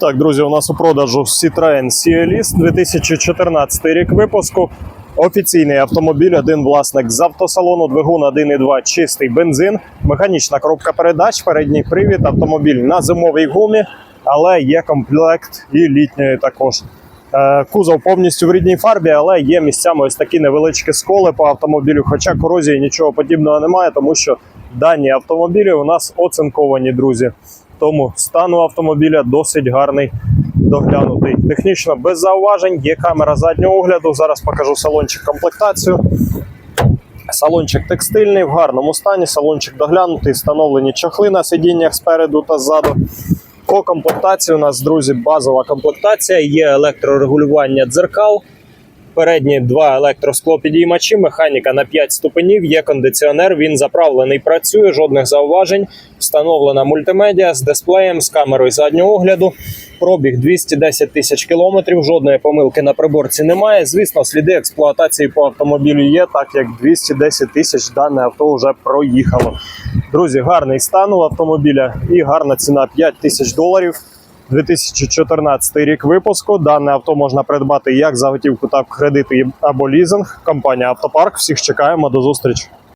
Так, друзі, у нас у продажу Citroen CLS 2014 рік випуску. Офіційний автомобіль, один власник з автосалону, двигун 1.2, чистий бензин, механічна коробка передач, передній привід, автомобіль на зимовій гумі, але є комплект і літньої також. Е, Кузов повністю в рідній фарбі, але є місцями ось такі невеличкі сколи по автомобілю. Хоча корозії нічого подібного немає, тому що дані автомобілі у нас оцинковані, друзі. Тому стан у автомобіля досить гарний, доглянутий. Технічно без зауважень, є камера заднього огляду. Зараз покажу салончик комплектацію. Салончик текстильний, в гарному стані. Салончик доглянутий, встановлені чохли на сидіннях спереду та ззаду. По комплектації у нас, друзі, базова комплектація. Є електрорегулювання дзеркал. Передні два електросклопідіймачі, механіка на 5 ступенів, є кондиціонер, він заправлений, працює, жодних зауважень. Встановлена мультимедіа з дисплеєм, з камерою заднього огляду. Пробіг 210 тисяч кілометрів, жодної помилки на приборці немає. Звісно, сліди експлуатації по автомобілю є, так як 210 тисяч дане авто вже проїхало. Друзі, гарний стан у автомобіля і гарна ціна 5 тисяч доларів. 2014 рік випуску. Дане авто можна придбати як за готівку, так кредити або лізинг. Компанія Автопарк. Всіх чекаємо до зустрічі.